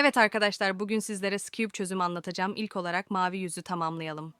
Evet arkadaşlar bugün sizlere Cube çözümü anlatacağım. İlk olarak mavi yüzü tamamlayalım.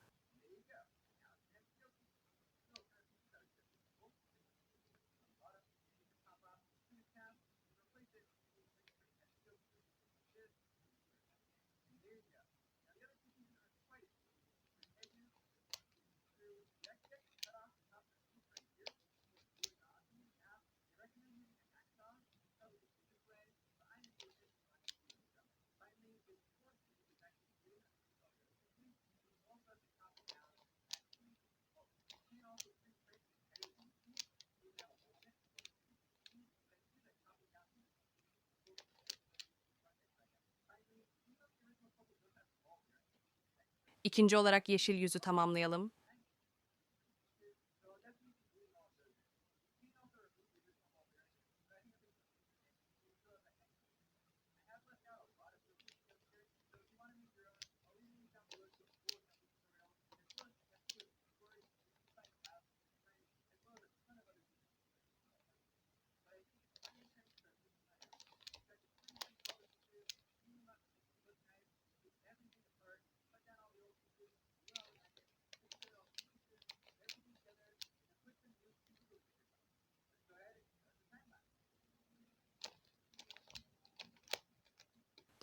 İkinci olarak yeşil yüzü tamamlayalım.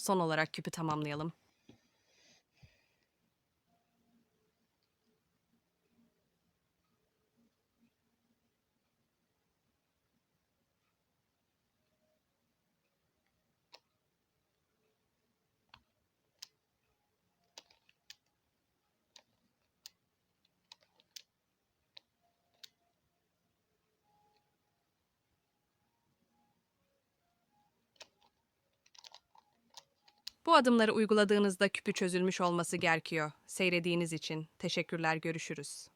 Son olarak küpü tamamlayalım. Bu adımları uyguladığınızda küpü çözülmüş olması gerekiyor. Seyrettiğiniz için teşekkürler, görüşürüz.